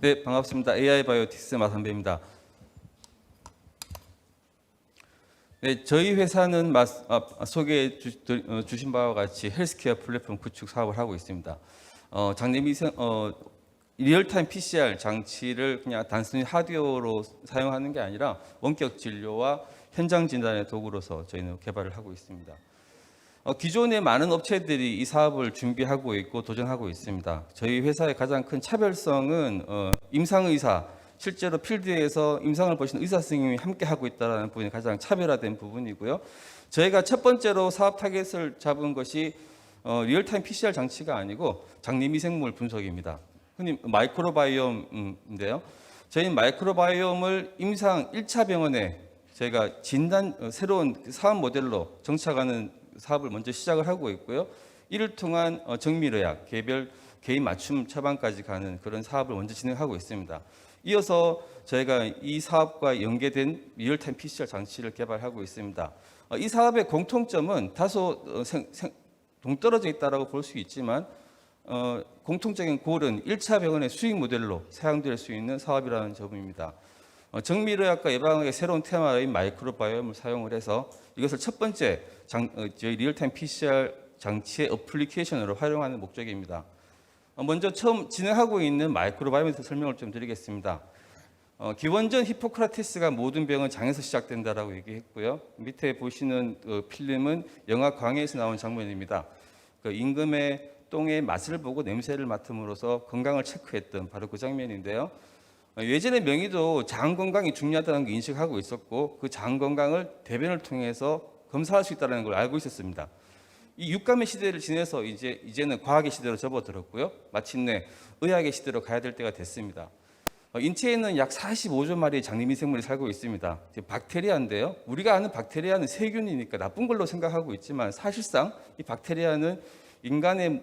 네, 반갑습니다. AI 바이오틱스 마선배입니다. 네, 저희 회사는 마, 아, 소개해 주, 어, 주신 바와 같이 헬스케어 플랫폼 구축 사업을 하고 있습니다. 어, 장내미생 어, 리얼타임 PCR 장치를 그냥 단순히 하드웨어로 사용하는 게 아니라 원격 진료와 현장 진단의 도구로서 저희는 개발을 하고 있습니다. 어, 기존의 많은 업체들이 이 사업을 준비하고 있고 도전하고 있습니다. 저희 회사의 가장 큰 차별성은 어, 임상의사, 실제로 필드에서 임상을 보시는 의사 선생님이 함께 하고 있다는 부분이 가장 차별화된 부분이고요. 저희가 첫 번째로 사업 타겟을 잡은 것이 어, 리얼타임 PCR 장치가 아니고 장내미생물 분석입니다. 흔히 마이크로바이옴인데요. 저희는 마이크로바이옴을 임상 1차 병원에 저희가 진단 어, 새로운 사업 모델로 정착하는 사업을 먼저 시작을 하고 있고요. 이를 통한 어, 정밀의학, 개별 개인 맞춤 처방까지 가는 그런 사업을 먼저 진행하고 있습니다. 이어서 저희가 이 사업과 연계된 리얼타임 PCR 장치를 개발하고 있습니다. 어, 이 사업의 공통점은 다소 어, 동떨어져 있다라고 볼 수 있지만 어, 공통적인 골은 1차 병원의 수익 모델로 사용될 수 있는 사업이라는 점입니다. 어, 정밀의학과 예방학의 새로운 테마인 마이크로바이옴을 사용을 해서 이것을 첫 번째 장, 어, 저희 리얼타임 PCR 장치의 어플리케이션으로 활용하는 목적입니다. 어, 먼저 처음 진행하고 있는 마이크로바이옴에 대해서 설명을 좀 드리겠습니다. 어, 기원전 히포크라테스가 모든 병은 장에서 시작된다라고 얘기했고요. 밑에 보시는 어, 필름은 영화 광해에서 나온 장면입니다. 그 임금의 똥의 맛을 보고 냄새를 맡음으로써 건강을 체크했던 바로 그 장면인데요. 어, 예전의 명의도 장 건강이 중요하다는 걸 인식하고 있었고 그 장 건강을 대변을 통해서 검사할 수 있다는 걸 알고 있었습니다. 이 육감의 시대를 지내서 이제 이제는 과학의 시대로 접어들었고요. 마침내 의학의 시대로 가야 될 때가 됐습니다. 어, 인체에는 약 45조 마리의 장내미생물이 살고 있습니다. 박테리아인데요. 우리가 아는 박테리아는 세균이니까 나쁜 걸로 생각하고 있지만 사실상 이 박테리아는 인간의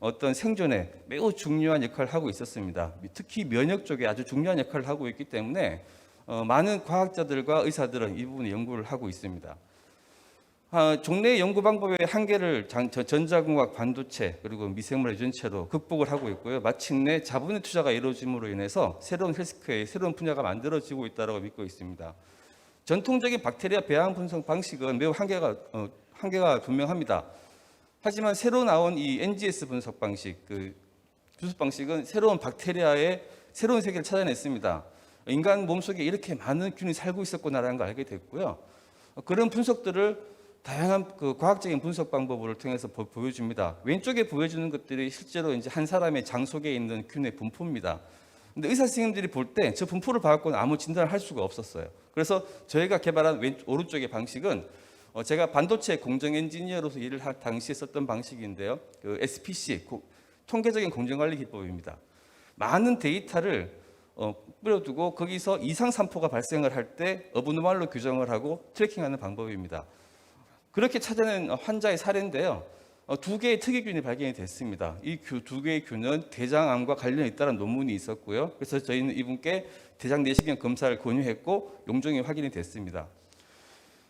어떤 생존에 매우 중요한 역할을 하고 있었습니다. 특히 면역 쪽에 아주 중요한 역할을 하고 있기 때문에 어, 많은 과학자들과 의사들은 이 부분에 연구를 하고 있습니다. 아, 종래의 연구 방법의 한계를 전자공학 반도체 그리고 미생물 유전체로 극복을 하고 있고요. 마침내 자본의 투자가 이루어짐으로 인해서 새로운 헬스케어의 새로운 분야가 만들어지고 있다고 믿고 있습니다. 전통적인 박테리아 배양 분석 방식은 매우 한계가 어, 한계가 분명합니다. 하지만 새로 나온 이 NGS 분석 방식, 그 주습 방식은 새로운 박테리아의 새로운 세계를 찾아냈습니다. 인간 몸속에 이렇게 많은 균이 살고 있었구나라는 걸 알게 됐고요. 어, 그런 분석들을 다양한 그 과학적인 분석 방법을 통해서 보, 보여줍니다. 왼쪽에 보여주는 것들이 실제로 이제 한 사람의 장 속에 있는 균의 분포입니다. 근데 의사 선생님들이 볼 때 저 분포를 봐갖고는 아무 진단을 할 수가 없었어요. 그래서 저희가 개발한 왼 오른쪽의 방식은 어, 제가 반도체 공정 엔지니어로서 일을 할 당시에 썼던 방식인데요. 그 SPC 고- 통계적인 공정관리 기법입니다. 많은 데이터를 어, 뿌려두고 거기서 이상 산포가 발생을 할 때 어브노말로 규정을 하고 트래킹하는 방법입니다. 그렇게 찾아낸 환자의 사례인데요. 어, 두 개의 특이균이 발견이 됐습니다. 이 두 개의 균은 대장암과 관련이 있다는 논문이 있었고요. 그래서 저희는 이분께 대장 내시경 검사를 권유했고 용종이 확인이 됐습니다.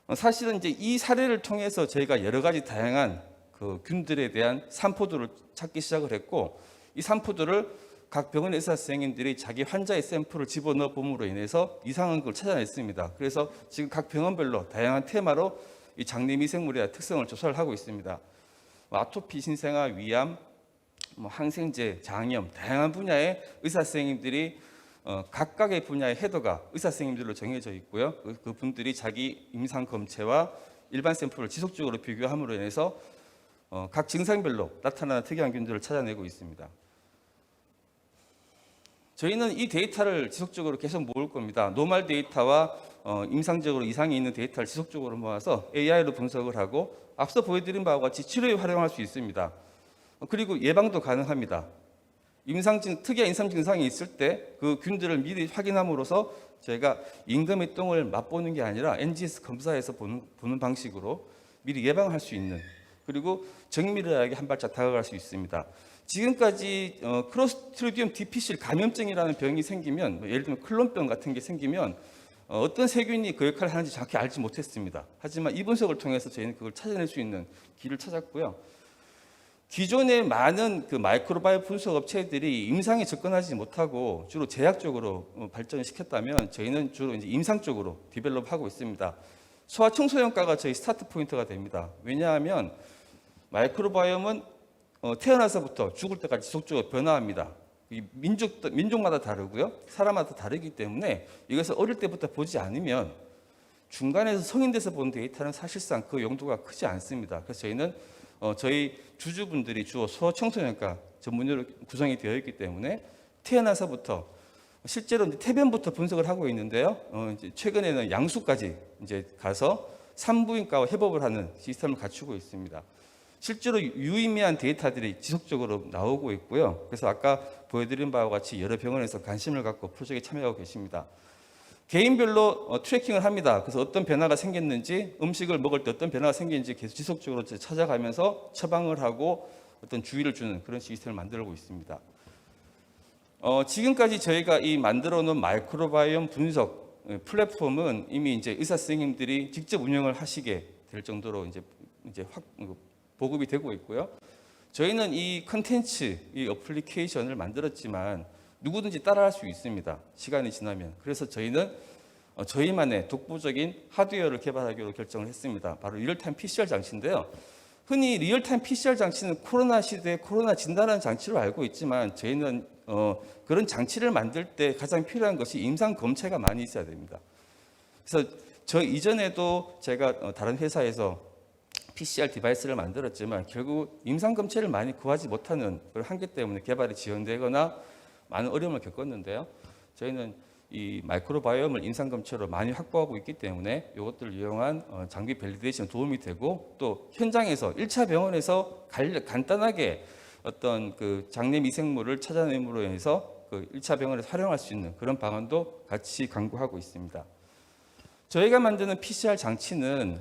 어, 사실은 이제 이 사례를 통해서 저희가 여러 가지 다양한 그 균들에 대한 산포들을 찾기 시작을 했고 이 산포들을 각 병원 의사 선생님들이 자기 환자의 샘플을 집어넣어 봄으로 인해서 이상한 걸 찾아냈습니다. 그래서 지금 각 병원별로 다양한 테마로 이 장내 미생물의 특성을 조사를 하고 있습니다. 뭐 아토피, 신생아, 위암, 뭐 항생제, 장염 다양한 분야의 의사 선생님들이 어, 각각의 분야의 헤더가 의사 선생님들로 정해져 있고요. 그, 그 분들이 자기 임상 검체와 일반 샘플을 지속적으로 비교함으로 인해서 어, 각 증상별로 나타나는 특이한 균들을 찾아내고 있습니다. 저희는 이 데이터를 지속적으로 계속 모을 겁니다. 노말 데이터와 어, 임상적으로 이상이 있는 데이터를 지속적으로 모아서 AI로 분석을 하고 앞서 보여드린 바와 같이 치료에 활용할 수 있습니다. 어, 그리고 예방도 가능합니다. 임상 증 특이한 임상 증상이 있을 때 그 균들을 미리 확인함으로써 저희가 임금의 똥을 맛보는 게 아니라 NGS 검사에서 보는, 보는 방식으로 미리 예방할 수 있는 그리고 정밀하게 한 발짝 다가갈 수 있습니다. 지금까지 어, 크로스트리디움 디피실 감염증이라는 병이 생기면 뭐 예를 들면 클론병 같은 게 생기면 어, 어떤 세균이 그 역할을 하는지 정확히 알지 못했습니다. 하지만 이 분석을 통해서 저희는 그걸 찾아낼 수 있는 길을 찾았고요. 기존의 많은 그 마이크로바이오 분석 업체들이 임상에 접근하지 못하고 주로 제약적으로 어, 발전을 시켰다면 저희는 주로 이제 임상 쪽으로 디벨롭하고 있습니다. 소아 청소년과가 저희 스타트 포인트가 됩니다. 왜냐하면 마이크로바이옴은 어, 태어나서부터 죽을 때까지 지속적으로 변화합니다. 이 민족 민족마다 다르고요, 사람마다 다르기 때문에 이것을 어릴 때부터 보지 않으면 중간에서 성인 돼서 본 데이터는 사실상 그 용도가 크지 않습니다. 그래서 저희는 어, 저희 주주분들이 주로 소아청소년과 전문으로 구성이 되어 있기 때문에 태어나서부터 실제로 이제 태변부터 분석을 하고 있는데요. 어, 이제 최근에는 양수까지 이제 가서 산부인과와 협업을 하는 시스템을 갖추고 있습니다. 실제로 유의미한 데이터들이 지속적으로 나오고 있고요. 그래서 아까 보여드린 바와 같이 여러 병원에서 관심을 갖고 프로젝트에 참여하고 계십니다. 개인별로 어, 트래킹을 합니다. 그래서 어떤 변화가 생겼는지, 음식을 먹을 때 어떤 변화가 생기는지 계속 지속적으로 찾아가면서 처방을 하고 어떤 주의를 주는 그런 시스템을 만들고 있습니다. 어, 지금까지 저희가 이 만들어 놓은 마이크로바이옴 분석 예, 플랫폼은 이미 이제 의사 선생님들이 직접 운영을 하시게 될 정도로 이제 이제 확 어, 보급이 되고 있고요. 저희는 이 컨텐츠, 이 어플리케이션을 만들었지만 누구든지 따라할 수 있습니다. 시간이 지나면. 그래서 저희는 어, 저희만의 독보적인 하드웨어를 개발하기로 결정을 했습니다. 바로 리얼타임 PCR 장치인데요. 흔히 리얼타임 PCR 장치는 코로나 시대에 코로나 진단하는 장치로 알고 있지만 저희는 어, 그런 장치를 만들 때 가장 필요한 것이 임상 검체가 많이 있어야 됩니다. 그래서 저 이전에도 제가 어, 다른 회사에서 PCR 디바이스를 만들었지만 결국 임상 검체를 많이 구하지 못하는 한계 때문에 개발이 지연되거나 많은 어려움을 겪었는데요. 저희는 이 마이크로바이옴을 임상 검체로 많이 확보하고 있기 때문에 이것들을 이용한 어, 장비 밸리데이션 도움이 되고 또 현장에서 1차 병원에서 갈- 간단하게 어떤 그 장내 미생물을 찾아냄으로 해서 그 1차 병원에서 활용할 수 있는 그런 방안도 같이 강구하고 있습니다. 저희가 만드는 PCR 장치는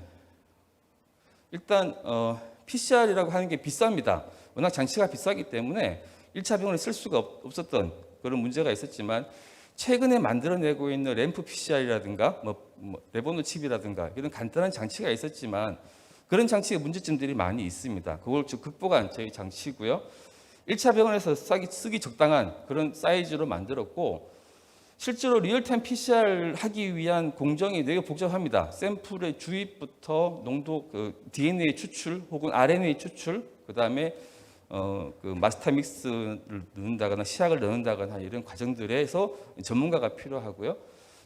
일단 어, PCR이라고 하는 게 비쌉니다. 워낙 장치가 비싸기 때문에 1차 병원에 쓸 수가 없, 없었던 그런 문제가 있었지만 최근에 만들어내고 있는 램프 PCR이라든가 뭐, 뭐 레보노 칩이라든가 이런 간단한 장치가 있었지만 그런 장치의 문제점들이 많이 있습니다. 그걸 좀 극복한 저희 장치고요. 1차 병원에서 쓰기 적당한 그런 사이즈로 만들었고 실제로 리얼타임 PCR 하기 위한 공정이 되게 복잡합니다. 샘플의 주입부터 농도 그 DNA 추출 혹은 RNA 추출 그다음에 어, 그 마스터 믹스를 넣는다거나 시약을 넣는다거나 이런 과정들에서 전문가가 필요하고요.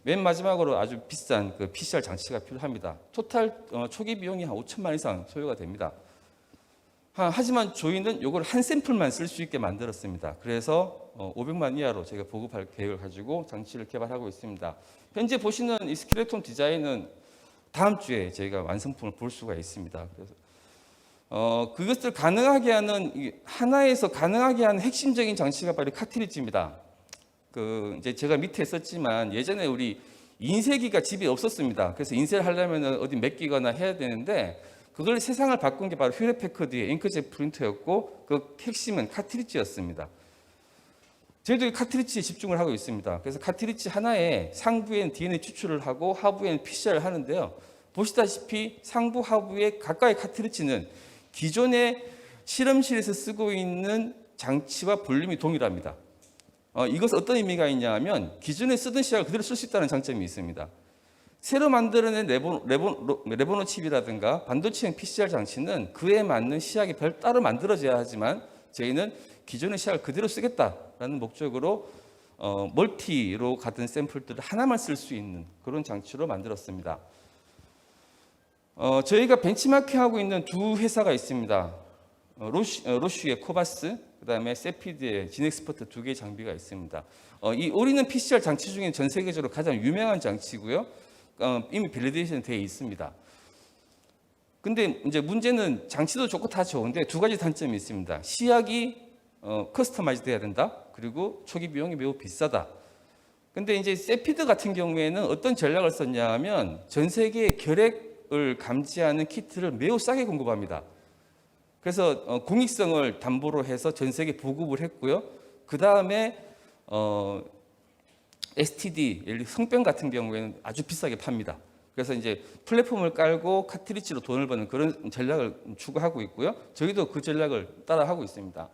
맨 마지막으로 아주 비싼 그 PCR 장치가 필요합니다. 토탈 어, 초기 비용이 한 5천만 이상 소요가 됩니다. 하, 하지만 저희는 이걸 한 샘플만 쓸 수 있게 만들었습니다. 그래서 어, 500만 이하로 저희가 보급할 계획을 가지고 장치를 개발하고 있습니다. 현재 보시는 이 스켈레톤 디자인은 다음 주에 저희가 완성품을 볼 수가 있습니다. 그래서 어, 그것을 가능하게 하는 이 하나에서 가능하게 하는 핵심적인 장치가 바로 카트리지입니다. 그 이제 제가 밑에 썼지만 예전에 우리 인쇄기가 집에 없었습니다. 그래서 인쇄를 하려면 어디 맡기거나 해야 되는데 그걸 세상을 바꾼 게 바로 휴레 패커드의 잉크젯 프린터였고 그 핵심은 카트리지였습니다. 저희도 이 카트리지에 집중을 하고 있습니다. 그래서 카트리지 하나에 상부엔 DNA 추출을 하고 하부엔 PCR을 하는데요. 보시다시피 상부 하부의 각각의 카트리지는 기존의 실험실에서 쓰고 있는 장치와 볼륨이 동일합니다. 어, 이것은 어떤 의미가 있냐면 기존에 쓰던 시약을 그대로 쓸 수 있다는 장점이 있습니다. 새로 만들어낸 레보, 레보, 레보노 칩이라든가 반도체형 PCR 장치는 그에 맞는 시약이 별 따로 만들어져야 하지만 저희는 기존의 시약을 그대로 쓰겠다라는 목적으로 어, 멀티로 같은 샘플들을 하나만 쓸 수 있는 그런 장치로 만들었습니다. 어, 저희가 벤치마킹하고 있는 두 회사가 있습니다. 어, 어, 로쉬의 코바스, 그 다음에 세피드의 진엑스퍼트 두 개의 장비가 있습니다. 어, 이 우리는 PCR 장치 중에 전 세계적으로 가장 유명한 장치고요. 어, 이미 밸리데이션 되어 있습니다. 근데 이제 문제는 장치도 좋고 다 좋은데 두 가지 단점이 있습니다. 시약이 어, 커스터마이즈 돼야 된다. 그리고 초기 비용이 매우 비싸다. 근데 이제 세피드 같은 경우에는 어떤 전략을 썼냐 하면 전 세계 결핵 을 감지하는 키트를 매우 싸게 공급합니다. 그래서 어, 공익성을 담보로 해서 전 세계 보급을 했고요. 그 다음에 어, STD, 성병 같은 경우에는 아주 비싸게 팝니다. 그래서 이제 플랫폼을 깔고 카트리지로 돈을 버는 그런 전략을 추구하고 있고요. 저희도 그 전략을 따라하고 있습니다.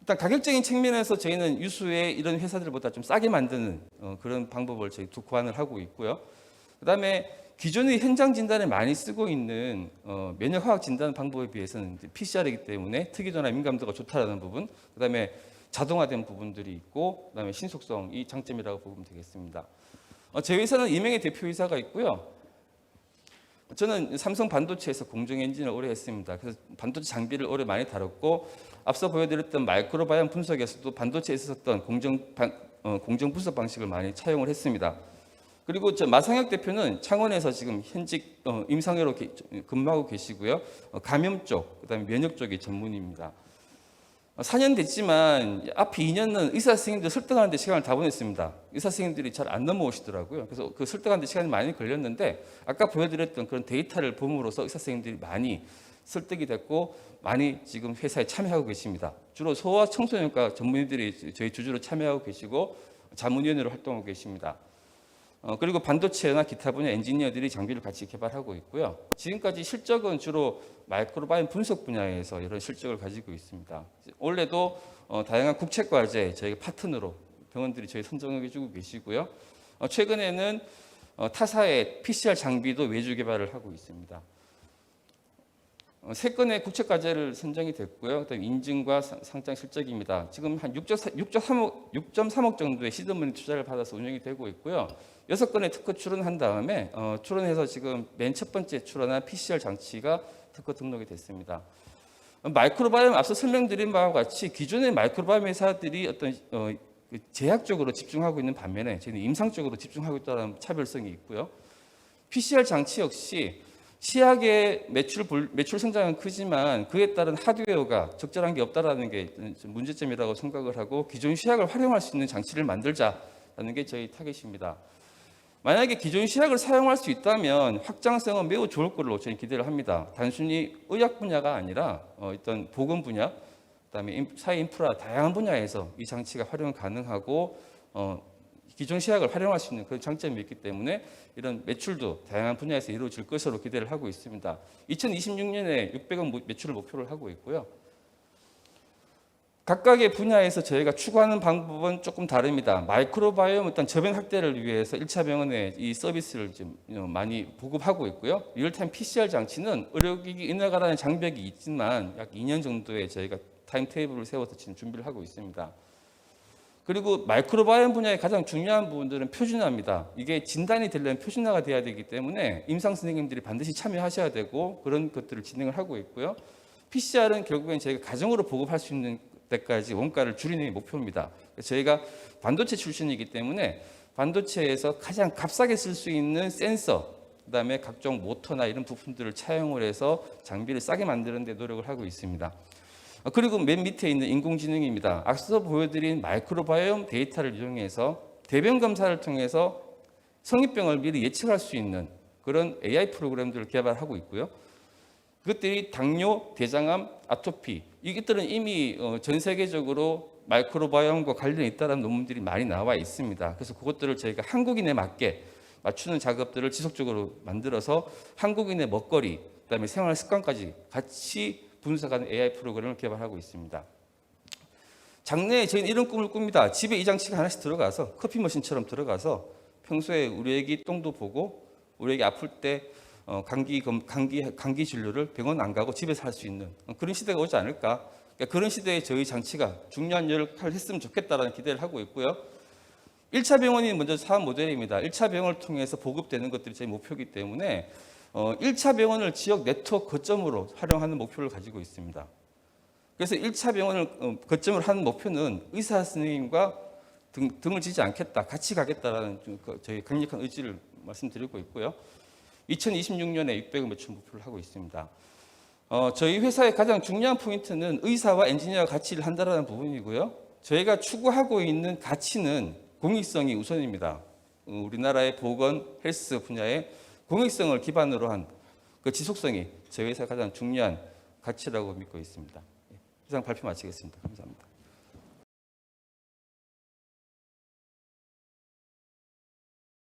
일단 가격적인 측면에서 저희는 유수의 이런 회사들보다 좀 싸게 만드는 어, 그런 방법을 저희 두 고안을 하고 있고요. 그다음에 기존의 현장 진단에 많이 쓰고 있는 어, 면역 화학 진단 방법에 비해서는 PCR이기 때문에 특이도나 민감도가 좋다라는 부분, 그다음에 자동화된 부분들이 있고, 그다음에 신속성이 장점이라고 보면 되겠습니다. 어, 제 회사는 이명의 대표이사가 있고요. 저는 삼성 반도체에서 공정 엔진을 오래 했습니다. 그래서 반도체 장비를 오래 많이 다뤘고 앞서 보여드렸던 마이크로바이옴 분석에서도 반도체에 있었던 공정 방- 어, 공정 분석 방식을 많이 차용을 했습니다. 그리고 저 마상혁 대표는 창원에서 지금 현직 어, 임상회로 게- 근무하고 계시고요. 어, 감염 쪽, 그다음에 면역 쪽이 전문입니다. 어, 4년 됐지만 앞에 2년은 의사 선생님들 설득하는데 시간을 다 보냈습니다. 의사 선생님들이 잘 안 넘어오시더라고요. 그래서 그 설득하는데 시간이 많이 걸렸는데 아까 보여드렸던 그런 데이터를 봄으로써 의사 선생님들이 많이 설득이 됐고 많이 지금 회사에 참여하고 계십니다. 주로 소아 청소년과 전문의들이 저희 주주로 참여하고 계시고 자문위원회로 활동하고 계십니다. 어, 그리고 반도체나 기타 분야 엔지니어들이 장비를 같이 개발하고 있고요. 지금까지 실적은 주로 마이크로바이옴 분석 분야에서 이런 실적을 가지고 있습니다. 올해도 어, 다양한 국책 과제 저희 파트너로 병원들이 저희 선정해 주고 계시고요. 어, 최근에는 어, 타사의 PCR 장비도 외주 개발을 하고 있습니다. 어, 세 건의 국책 과제를 선정이 됐고요. 그다음 인증과 상- 상장 실적입니다. 지금 한 6.3억 6.3억 정도의 시드머니 투자를 받아서 운영이 되고 있고요. 여섯 건의 특허 출원한 다음에 어, 출원해서 지금 맨 첫 번째 출원한 PCR 장치가 특허 등록이 됐습니다. 어, 마이크로바이옴 앞서 설명드린 바와 같이 기존의 마이크로바이옴 회사들이 어떤 어, 그 제약적으로 집중하고 있는 반면에 저희는 임상적으로 집중하고 있다는 차별성이 있고요. PCR 장치 역시 시약의 매출 불- 매출 성장은 크지만 그에 따른 하드웨어가 적절한 게 없다라는 게좀 문제점이라고 생각을 하고 기존 시약을 활용할 수 있는 장치를 만들자라는 게 저희 타겟입니다. 만약에 기존 시약을 사용할 수 있다면 확장성은 매우 좋을 걸로 저는 기대를 합니다. 단순히 의학 분야가 아니라 어, 어떤 보건 분야, 그다음에 인- 사회 인프라 다양한 분야에서 이 장치가 활용 가능하고 어, 기존 시약을 활용할 수 있는 그런 장점이 있기 때문에 이런 매출도 다양한 분야에서 이루어질 것으로 기대를 하고 있습니다. 2026년에 600억 모- 매출을 목표를 하고 있고요. 각각의 분야에서 저희가 추구하는 방법은 조금 다릅니다. 마이크로바이옴 어떤 저변 확대를 위해서 1차 병원에 이 서비스를 좀 많이 보급하고 있고요. 리얼타임 PCR 장치는 의료기기 인허가라는 장벽이 있지만 약 2년 정도의 저희가 타임 테이블을 세워서 지금 준비를 하고 있습니다. 그리고 마이크로바이옴 분야의 가장 중요한 부분들은 표준화입니다. 이게 진단이 되려면 표준화가 돼야 되기 때문에 임상 선생님들이 반드시 참여하셔야 되고 그런 것들을 진행을 하고 있고요. PCR은 결국엔 저희가 가정으로 보급할 수 있는 때까지 원가를 줄이는 게 목표입니다. 저희가 반도체 출신이기 때문에 반도체에서 가장 값싸게 쓸 수 있는 센서, 그다음에 각종 모터나 이런 부품들을 차용을 해서 장비를 싸게 만드는 데 노력을 하고 있습니다. 아, 그리고 맨 밑에 있는 인공지능입니다. 앞서 보여드린 마이크로바이옴 데이터를 이용해서 대변 검사를 통해서 성인병을 미리 예측할 수 있는 그런 AI 프로그램들을 개발하고 있고요. 그것들이 당뇨, 대장암, 아토피 이것들은 이미 어, 전 세계적으로 마이크로바이옴과 관련이 있다는 논문들이 많이 나와 있습니다. 그래서 그것들을 저희가 한국인에 맞게 맞추는 작업들을 지속적으로 만들어서 한국인의 먹거리, 그다음에 생활 습관까지 같이 분석하는 AI 프로그램을 개발하고 있습니다. 장래에 저희는 이런 꿈을 꿉니다. 집에 이 장치가 하나씩 들어가서 커피 머신처럼 들어가서 평소에 우리 애기 똥도 보고 우리 애기 아플 때 어, 감기 검- 감기 감기 진료를 병원 안 가고 집에서 할 수 있는 어, 그런 시대가 오지 않을까? 그러니까 그런 시대에 저희 장치가 중요한 역할을 했으면 좋겠다라는 기대를 하고 있고요. 1차 병원이 먼저 사업 모델입니다. 1차 병원을 통해서 보급되는 것들이 저희 목표이기 때문에 어, 1차 병원을 지역 네트워크 거점으로 활용하는 목표를 가지고 있습니다. 그래서 1차 병원을 어, 거점으로 하는 목표는 의사 선생님과 등, 등을 지지 않겠다, 같이 가겠다라는 좀그 저희 강력한 의지를 말씀드리고 있고요. 2026년에 600억 매출 목표를 하고 있습니다. 어, 저희 회사의 가장 중요한 포인트는 의사와 엔지니어가 같이 일을 한다는 부분이고요. 저희가 추구하고 있는 가치는 공익성이 우선입니다. 어, 우리나라의 보건, 헬스 분야의 공익성을 기반으로 한 그 지속성이 저희 회사 가장 중요한 가치라고 믿고 있습니다. 예, 이상 발표 마치겠습니다. 감사합니다.